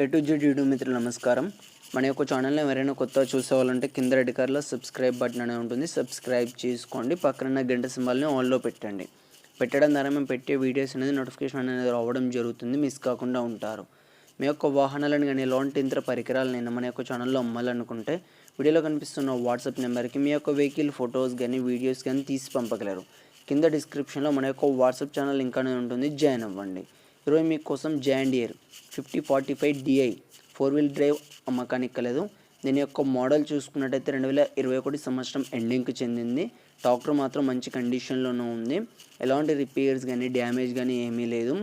A to Z YouTube మిత్రులు నమస్కారం. మన యొక్క ఛానల్ని ఎవరైనా కొత్తగా చూసేవాళ్ళంటే కింద రెడ్ కలర్లో సబ్స్క్రైబ్ బటన్ అనేది ఉంటుంది. సబ్స్క్రైబ్ చేసుకోండి. పక్కన గంట సింబల్ని ఆన్లో పెట్టండి. పెట్టడం ద్వారా మేము పెట్టే వీడియోస్ అనేది నోటిఫికేషన్ అనేది రావడం జరుగుతుంది. మిస్ కాకుండా ఉంటారు. మీ యొక్క వాహనాలను కానీ ఎలాంటి ఇతర పరికరాలను మన యొక్క ఛానల్లో అమ్మాలనుకుంటే వీడియోలో కనిపిస్తున్న వాట్సాప్ నెంబర్కి మీ యొక్క వెహికల్ ఫొటోస్ కానీ వీడియోస్ కానీ తీసి పంపగలరు. కింద డిస్క్రిప్షన్లో మన యొక్క వాట్సాప్ ఛానల్ ఇంకానే అనేది ఉంటుంది. జాయిన్ అవ్వండి. ఇరవై మీ కోసం year fifty forty five DI four wheel drive అమ్మకానికి కలదు దీని యొక్క మోడల్ చూసుకున్నట్టయితే రెండు వేల ఇరవై ఒకటి సంవత్సరం ఎండింగ్కి చెందింది. టాక్టర్ మాత్రం మంచి కండిషన్లోనూ ఉంది. ఎలాంటి రిపేర్స్ కానీ డ్యామేజ్ కానీ ఏమీ లేదు.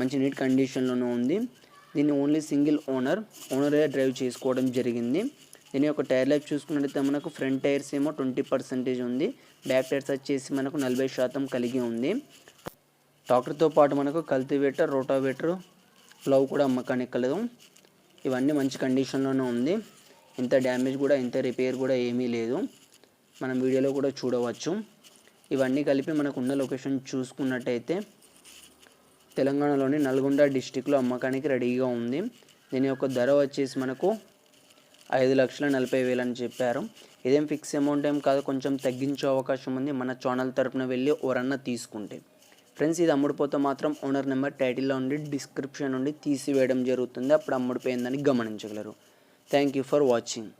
మంచి నీట్ కండిషన్లోనూ ఉంది. దీన్ని ఓన్లీ సింగిల్ ఓనర్ ఓనరే డ్రైవ్ చేసుకోవడం జరిగింది. దీని యొక్క టైర్ లైఫ్ చూసుకున్నట్టయితే మనకు ఫ్రంట్ టైర్స్ ఏమో ట్వంటీ పర్సెంటేజ్ ఉంది. బ్యాక్ టైర్స్ వచ్చేసి మనకు నలభై శాతం కలిగి ఉంది. ట్రాక్టర్తో పాటు మనకు కల్టివేటర్ రోటావేటర్ ప్లవ్ కూడా అమ్మకానికి కలదు ఇవన్నీ మంచి కండిషన్లోనే ఉంది. ఇంత డ్యామేజ్ కూడా ఇంత రిపేర్ కూడా ఏమీ లేదు. మనం వీడియోలో కూడా చూడవచ్చు. ఇవన్నీ కలిపి మనకు ఉన్న లొకేషన్ చూసుకున్నట్టయితే తెలంగాణలోని నల్గొండ డిస్టిక్లో అమ్మకానికి రెడీగా ఉంది. దీని యొక్క ధర వచ్చేసి మనకు ఐదు లక్షల నలభై వేలు అని చెప్పారు. ఇదేం ఫిక్స్ అమౌంట్ ఏం కాదు కొంచెం తగ్గించే అవకాశం ఉంది. మన ఛానల్ తరపున వెళ్ళి ఎవరన్నా తీసుకుంటే. ఫ్రెండ్స్ ఇది అమ్ముడుపోతే మాత్రం ఓనర్ నెంబర్ టైటిల్లో ఉండి డిస్క్రిప్షన్ నుండి తీసివేయడం జరుగుతుంది. అప్పుడు అమ్ముడిపోయిందని గమనించగలరు. Thank you for watching